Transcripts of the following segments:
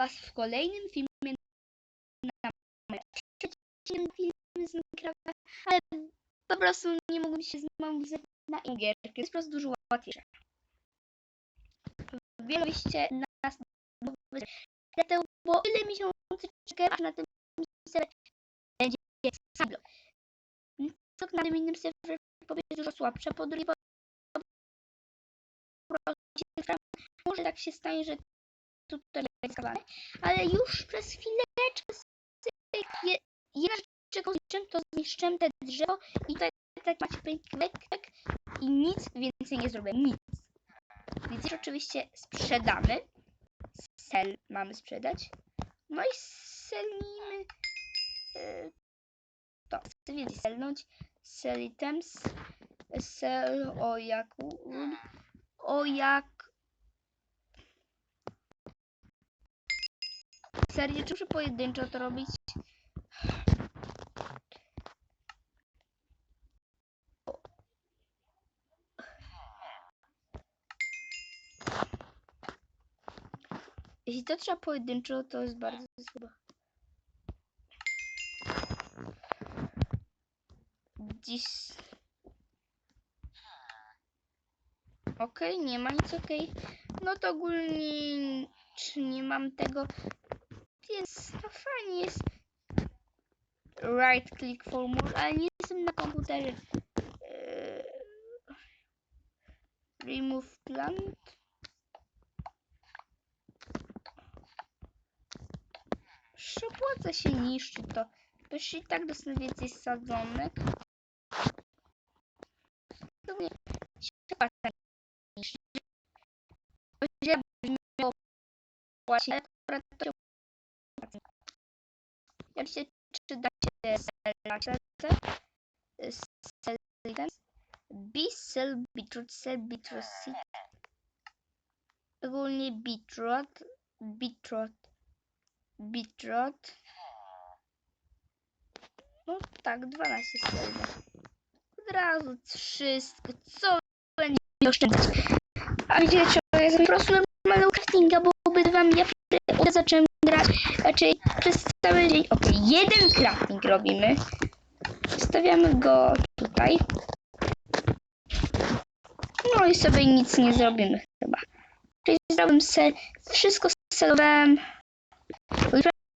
Was w kolejnym filmie na moje trzeci film z Minecrafta, ale po prostu nie mogłem się znowu zepchnąć na inną gierkę. Jest po prostu dużo łatwiejsze. Wieleście nas dlatego, bo ile miesięcy czekam aż na tym serwerze będzie Sablo. Co na tym innym serwerze jest dużo słabsze, po drugie po prostu może tak się stanie, że tutaj skawane, ale już przez chwileczkę je, jedna rzecz, czego zniszczę, to zniszczę te drzewo i tutaj tak macie pęk, i nic więcej nie zrobię, nic. Więc już oczywiście sprzedamy. Sell mamy sprzedać. No i selimy yy, to. Chcę więcej selnąć. Sell items. Sell o jak o jak Serio, czy muszę pojedynczo to robić? Jeśli to trzeba pojedynczo, to jest bardzo słabo. Dziś... Okej, nie ma nic, okej. No to ogólnie... Czy nie mam tego... Więc to fajnie jest... Right click for more, ale nie jestem na komputerze. Eee, Remove plant. Jeszcze się niszczy to. Bo już i tak dostanę więcej sadzonek. To mnie się opłaca niszczyć. Bo by miało płacić, ale to się. Jak się czy da się selać Selitens. B sell beetroot sell beetroot seed. Ogólnie beetroot beetroot bitrot. No tak, 12 serwer. Od razu wszystko, co będzie oszczędzać. A wiecie, co jest po prostu normalnego craftinga, bo obydwa ja zacząłem grać raczej przez cały dzień. Ok, jeden crafting robimy. Stawiamy go tutaj. No i sobie nic nie zrobimy chyba. Czyli zrobiłem se, wszystko selowałem.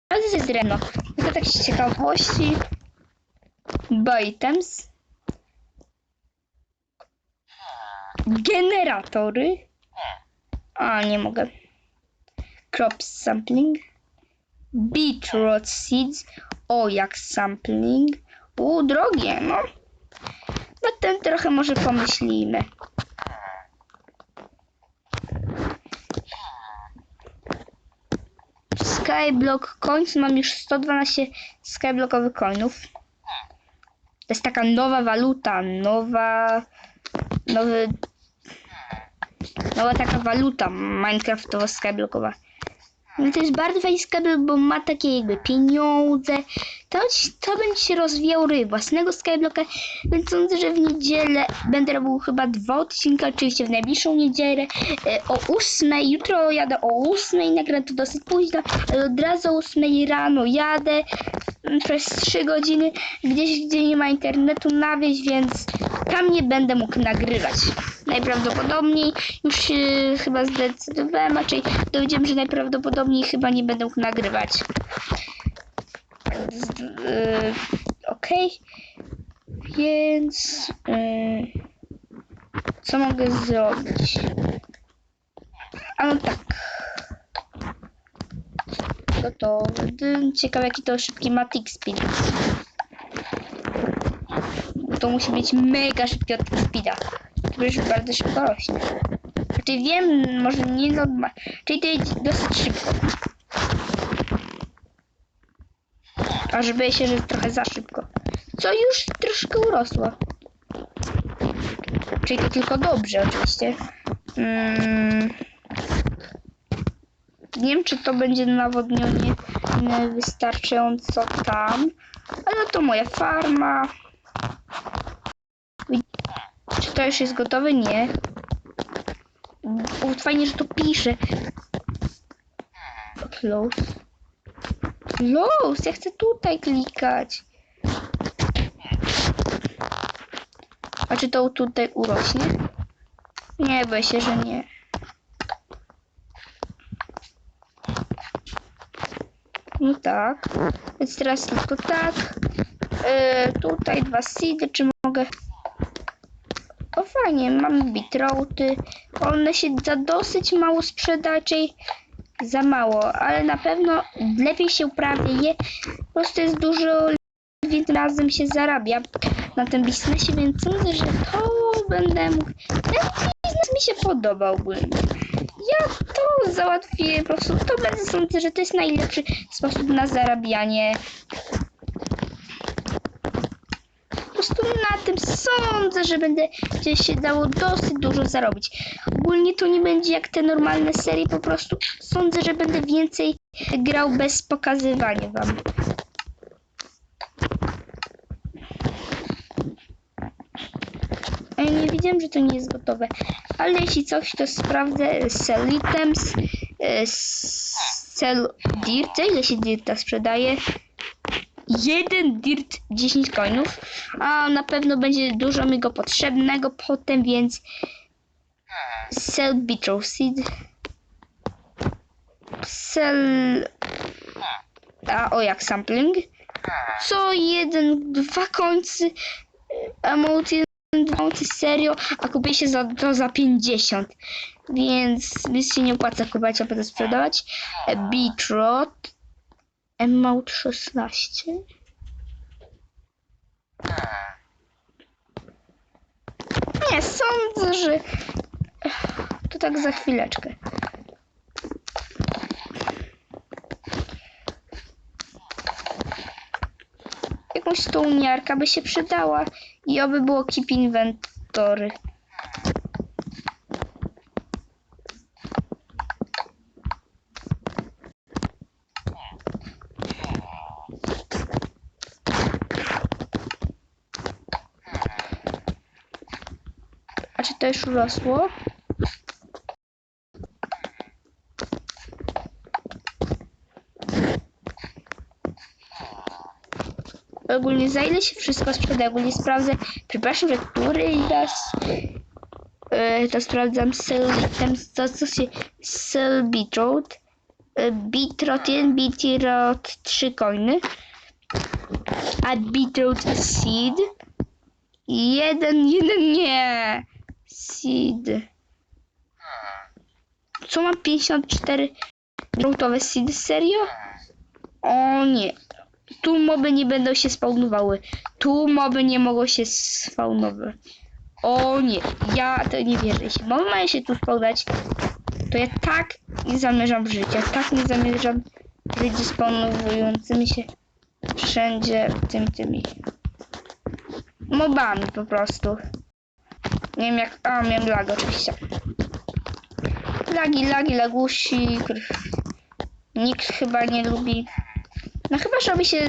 To jest drewno. Tylko tak z ciekawości. Items. Generatory. A, nie mogę. Crop sampling. Beetroot seeds. O, jak sampling. U, drogie, no. No ten trochę może pomyślimy. Skyblock Coins. Mam już 112 skyblockowych coinów. To jest taka nowa waluta, nowa... Nowy... Nowa taka waluta Minecraftowa skyblockowa. No to jest bardzo fajny skyblock, bo ma takie jakby pieniądze. To, to będzie się rozwijał ryb własnego skyblocka, więc sądzę, że w niedzielę będę robił chyba dwa odcinki, oczywiście w najbliższą niedzielę e, o 8. Jutro jadę o 8, nagram to dosyć późno, ale od razu o 8 rano jadę mm, przez 3 godziny gdzieś, gdzie nie ma internetu na wieś, więc tam nie będę mógł nagrywać. Najprawdopodobniej już się chyba zdecydowałem, raczej dowiedziałem, że najprawdopodobniej chyba nie będę nagrywać. Yy, ok. Więc yy, co mogę zrobić? A no tak. Gotowy. Ciekawe jaki to szybki ma tick speed. To musi być mega szybki od speeda. Już bardzo szybko rośnie. Znaczy wiem, może nie normalnie. Czyli to jest dosyć szybko. Aż boję się, że trochę za szybko. Co już troszkę urosło. Czyli to tylko dobrze oczywiście. Mm. Nie wiem, czy to będzie nawodnione wystarczająco tam. Ale to moja farma. To już jest gotowe? Nie. O, fajnie, że to pisze. Close. Close, ja chcę tutaj klikać. A czy to tutaj urośnie? Nie, boję się, że nie. No tak. Więc teraz tylko tak. Yy, tutaj dwa seedy, czy mogę... Fajnie, mam bitrauty. One się za dosyć mało sprzedają, za mało, ale na pewno lepiej się uprawia je. Po prostu jest dużo, więcej razem się zarabia na tym biznesie, więc sądzę, że to będę mógł. Ten biznes mi się podoba ogólnie. Ja to załatwię, po prostu to będę sądzę, że to jest najlepszy sposób na zarabianie. Po prostu na tym sądzę, że będzie się dało dosyć dużo zarobić. Ogólnie to nie będzie jak te normalne serie, po prostu sądzę, że będę więcej grał bez pokazywania wam. Ja nie wiedziałem, że to nie jest gotowe. Ale jeśli coś, to sprawdzę sell items, e, sell dirt, ile się dirta sprzedaje. Jeden dirt 10 coinów, a na pewno będzie dużo mi go potrzebnego potem, więc sell bitter seed. Sell... A o jak sampling? Co jeden, dwa końcy amount Mounty serio, a kupię się za, to za 50. Więc mi się nie opłaca kupować, a potem sprzedawać. Beetrot. Amount 16. Nie, sądzę, że to tak za chwileczkę. Jakąś stołniarka by się przydała i oby było keep inventory. Już urosło? ogólnie za ile się wszystko sprzeda, ogólnie sprawdzę, przepraszam, że który raz yy, to sprawdzam items, to co się sell beetroot, yy, beetroot 1, beetroot 3 coiny, a beetroot seed, jeden, jeden nie, seed, co mam 54 beetrootowe seed, serio? O nie, tu moby nie będą się spawnowały. Tu moby nie mogą się spawnować. O nie, ja to nie wierzę. Jeśli moby mają się tu spawnować, to ja tak nie zamierzam żyć. Ja tak nie zamierzam żyć spawnowującymi się wszędzie tymi, tymi mobami po prostu. Nie wiem jak... A, miałem lag oczywiście. Lagi, lagi, lagusi. Nikt chyba nie lubi no chyba, że robi się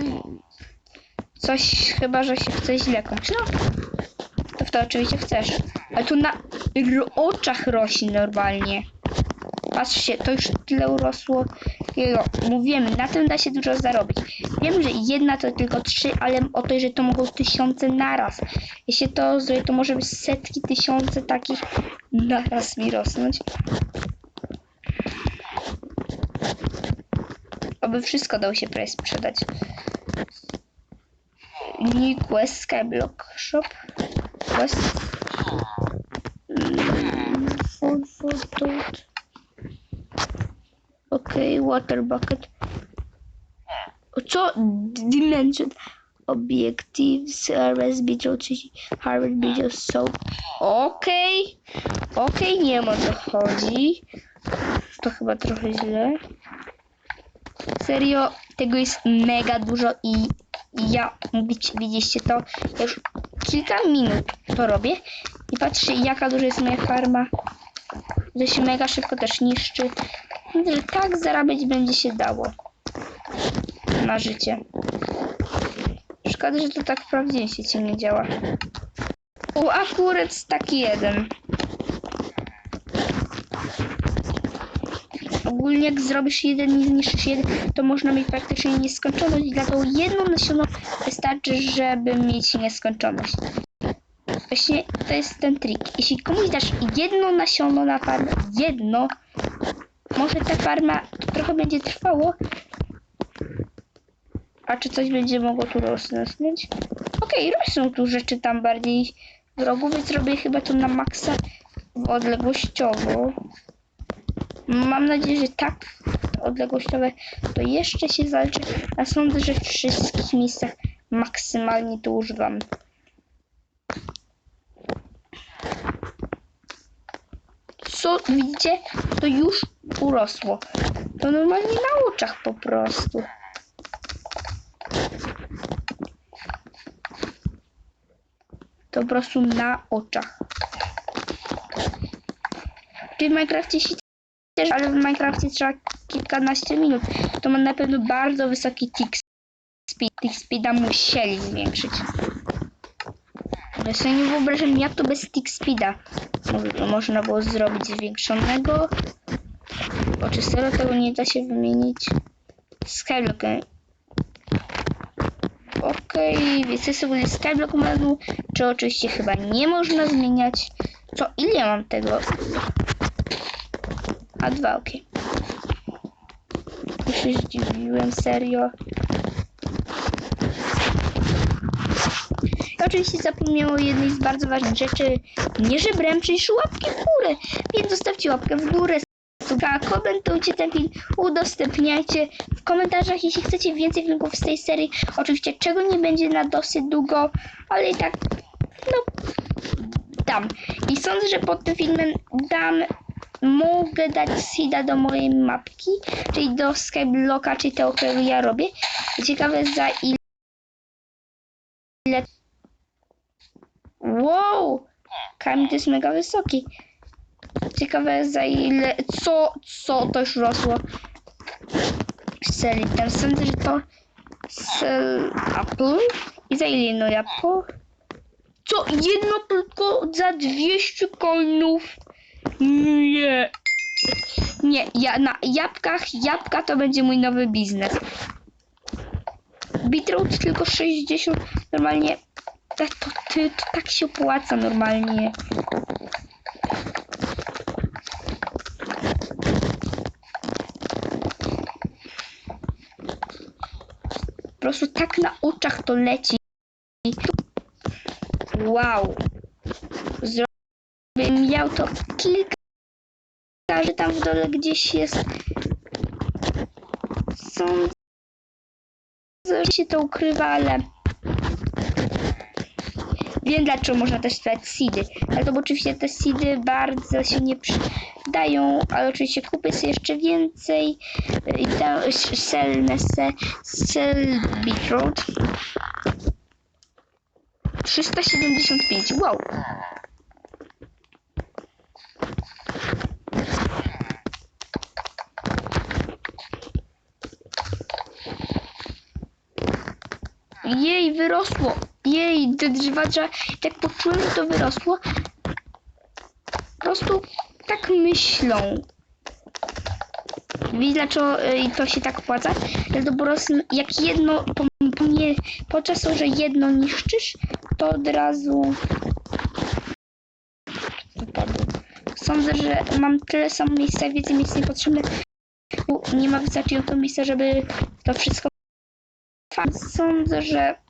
coś, chyba, że się chce źle kończy. No, to w to oczywiście chcesz. Ale tu na oczach rośnie normalnie. Patrzcie, to już tyle urosło. Mówimy, na tym da się dużo zarobić. Wiem, że jedna to tylko trzy, ale o to, że to mogą tysiące naraz. Jeśli to zrobię, to może być setki, tysiące takich naraz mi rosnąć. Aby wszystko dało się prawie sprzedać. New Quest Skyblock Shop. Quest. Mm, toad. Okay, water bucket. Co? Dimension. Objectives, RS, Beetle, Harvard, Beetle, Soap. Okej. Okej, nie wiem o co chodzi. To chyba trochę źle. Serio, tego jest mega dużo i ja, widzieliście to, już kilka minut to robię i patrzcie jaka duża jest moja farma, że się mega szybko też niszczy, Tak zarabiać będzie się dało na życie. Szkoda, że to tak w prawdziwym świecie nie działa. U, akurat taki jeden. ogólnie jak zrobisz jeden i zniszczysz jeden, to można mieć praktycznie nieskończoność. Dlatego jedno nasiono wystarczy, żeby mieć nieskończoność. Właśnie to jest ten trik. Jeśli komuś dasz jedno nasiono na farmę, jedno, może ta farma to trochę będzie trwało. A czy coś będzie mogło tu rosnąć? Okej, rosną tu rzeczy tam bardziej wrogów, więc robię chyba to na maksa odległościowo. Mam nadzieję, że tak odległościowe to jeszcze się zaleczy. A sądzę, że w wszystkich miejscach maksymalnie to używam. Co widzicie? To już urosło. To normalnie na oczach po prostu. To po prostu na oczach. Czy w Minecrafcie się też, ale w Minecrafcie trzeba kilkanaście minut. To ma na pewno bardzo wysoki tick speed. Tick speeda musieli zwiększyć. Ja sobie nie wyobrażam jak to bez tick speeda. Może to można było zrobić zwiększonego. Bo czy serio tego nie da się wymienić? Skyblock. Okej, więc jest sobie skyblock menu, czy oczywiście chyba nie można zmieniać. Co, ile ja mam tego? A dwa, okej. Okay. się zdziwiłem, serio. Oczywiście zapomniałem o jednej z bardzo ważnych rzeczy. Nie żebrem, czyli łapki w górę. Więc zostawcie łapkę w górę. Suga, komentujcie ten film, udostępniajcie w komentarzach, jeśli chcecie więcej filmów z tej serii. Oczywiście czego nie będzie na dosyć długo, ale i tak, no, dam. I sądzę, że pod tym filmem dam mogę dać seeda do mojej mapki, czyli do skyblocka, czyli tego, którego ja robię. Ciekawe za ile... Wow! Kamień to jest mega wysoki. Ciekawe za ile... Co? Co to już rosło? Seli. Tam sądzę, że to... Sel... Apple. I za ile jedno jabłko? Co? Jedno tylko za 200 coinów? Nie. Nie, ja na jabłkach, jabłka to będzie mój nowy biznes. Bitroot tylko 60, normalnie to, to, to, to tak się opłaca normalnie. Prostu tak na oczach to leci. Wow. Zrobię miał to kilka że tam w dole gdzieś jest. Sądzę, że się to ukrywa, ale wiem dlaczego można też sprzedać seedy. Ale to bo oczywiście te seedy bardzo się nie przydają, ale oczywiście kupię sobie jeszcze więcej i tam sell, sell beetroot. 375, wow. Jej, wyrosło. Jej, te drzewa. Tak poczułem, to wyrosło. Po prostu tak myślą. Widzisz dlaczego y, to się tak opłaca? To prostu jak jedno, po, po nie, podczas tego, że jedno niszczysz, to od razu wypadło. Sądzę, że mam tyle samo miejsca, więcej miejsc niepotrzebne. bo Nie ma wystarczająco miejsca, żeby to wszystko Sądzę, że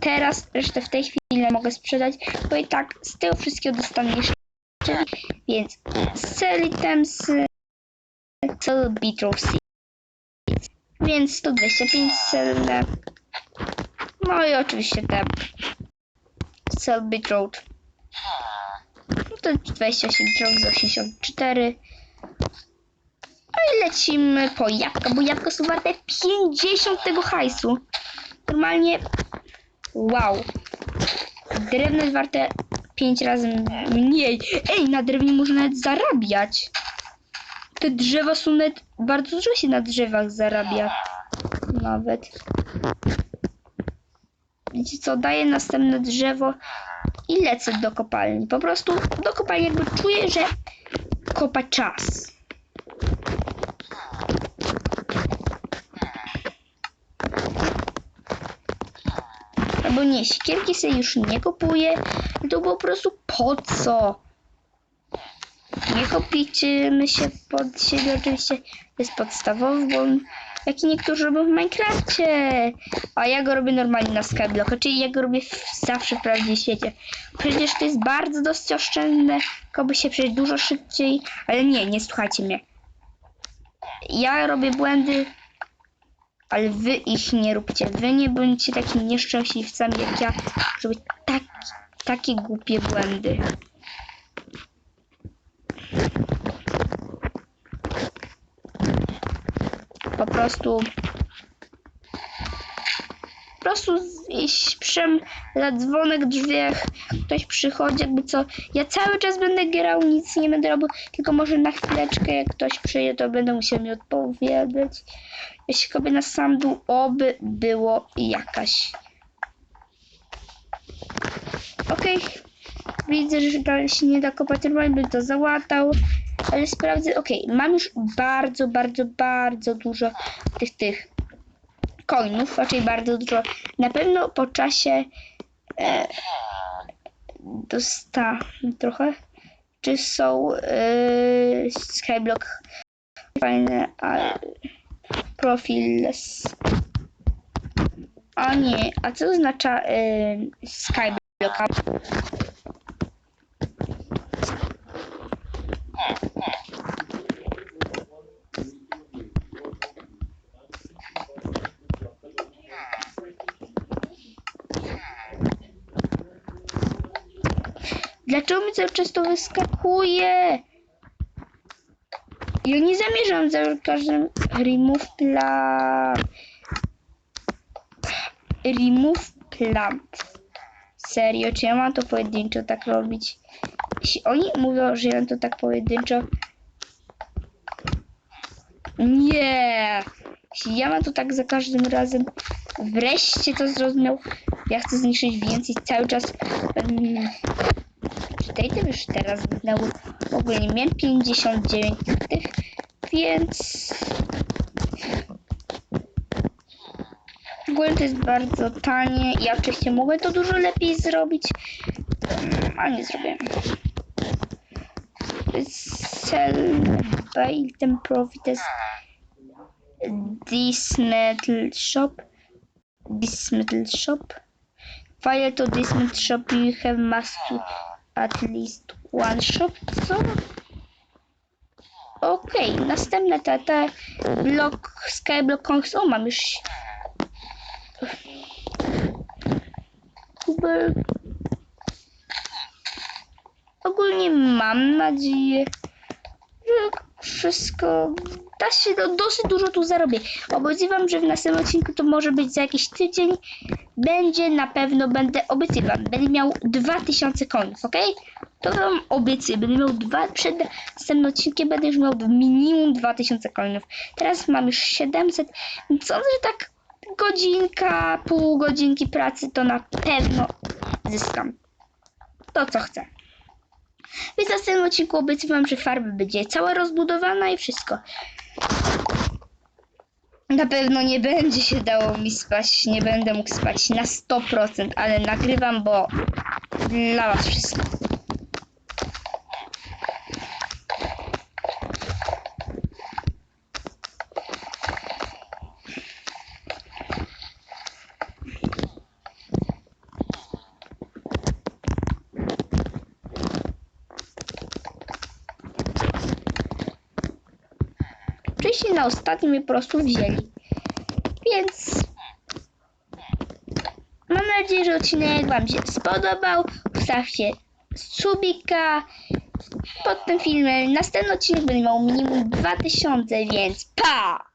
teraz resztę w tej chwili mogę sprzedać, bo i tak z tego wszystkiego dostanę jeszcze. Więc sell items, sell beetroot seeds. Więc 125 sell. No i oczywiście te sell beetroot. No to 28 drog z 84. No i lecimy po jabłka, bo jabłka są warte 50 tego hajsu. Normalnie wow. Drewno jest warte 5 razy mniej. Ej, na drewnie można nawet zarabiać. Te drzewa są nawet... Bardzo dużo się na drzewach zarabia. Nawet. Wiecie co, daję następne drzewo i lecę do kopalni. Po prostu do kopalni jakby czuję, że kopa czas. Bo nie, siekierki sobie już nie kupuję. To po prostu po co? Nie kopicie się pod siebie, oczywiście jest podstawowy, bo jak i niektórzy robią w Minecrafcie. A ja go robię normalnie na Skyblocka, czyli ja go robię w, zawsze w prawdziwym świecie. Przecież to jest bardzo dosyć oszczędne, koby się przejść dużo szybciej, ale nie, nie słuchajcie mnie. Ja robię błędy, ale wy ich nie róbcie. Wy nie bądźcie takimi nieszczęśliwcami jak ja, żeby tak, takie głupie błędy. Po prostu po prostu iść przem zadzwonek w drzwiach, ktoś przychodzi, jakby co. Ja cały czas będę grał, nic nie będę robił, tylko może na chwileczkę, jak ktoś przyjdzie, to będę musiał mi odpowiadać. Jeśli kobieta na sam dół, oby było jakaś. Okej. Widzę, że dalej się nie da kopać, normalnie bym to załatał. Ale sprawdzę, okej, mam już bardzo, bardzo, bardzo dużo tych, tych coinów, raczej bardzo dużo. Na pewno po czasie e, trochę. Czy są e, Skyblock fajne, ale profil. A nie, a co oznacza e, Skyblock? Dlaczego mi cały czas to wyskakuje? Ja nie zamierzam za każdym remove plant. Remove plant. Serio, czy ja mam to pojedynczo tak robić? Jeśli oni mówią, że ja mam to tak pojedynczo. Nie! Jeśli ja mam to tak za każdym razem. Wreszcie to zrozumiał. Ja chcę zniszczyć więcej cały czas. Itemy już teraz zginęły? Ogólnie miałem 59 tych, więc... Ogólnie to jest bardzo tanie. Ja oczywiście mogę to dużo lepiej zrobić, mm, a nie zrobiłem. Sell by item profit is this metal shop. This metal shop. File to this metal shop you have must at least one shop. Co? Okej, następne te, te blok, skyblock Kongs. O, mam już Kubel. Ogólnie mam nadzieję, że wszystko da się, do, dosyć dużo tu zarobię. Obiecywam, że w następnym odcinku to może być za jakiś tydzień. Będzie na pewno, będę, obiecuję będę miał 2000 końców, ok? To wam obiecuję, będę miał dwa, przed następnym odcinkiem będę już miał minimum 2000 coinów. Teraz mam już 700, więc sądzę, że tak godzinka, pół godzinki pracy to na pewno zyskam to, co chcę. Więc w następnym odcinku obiecywam, że farba będzie cała rozbudowana i wszystko. Na pewno nie będzie się dało mi spać, nie będę mógł spać na 100%, ale nagrywam, bo dla was wszystko. Wcześniej na ostatnim po prostu wzięli. Więc mam nadzieję, że odcinek Wam się spodobał. Ustawcie subika pod tym filmem. Następny odcinek będzie miał minimum 2000, więc pa!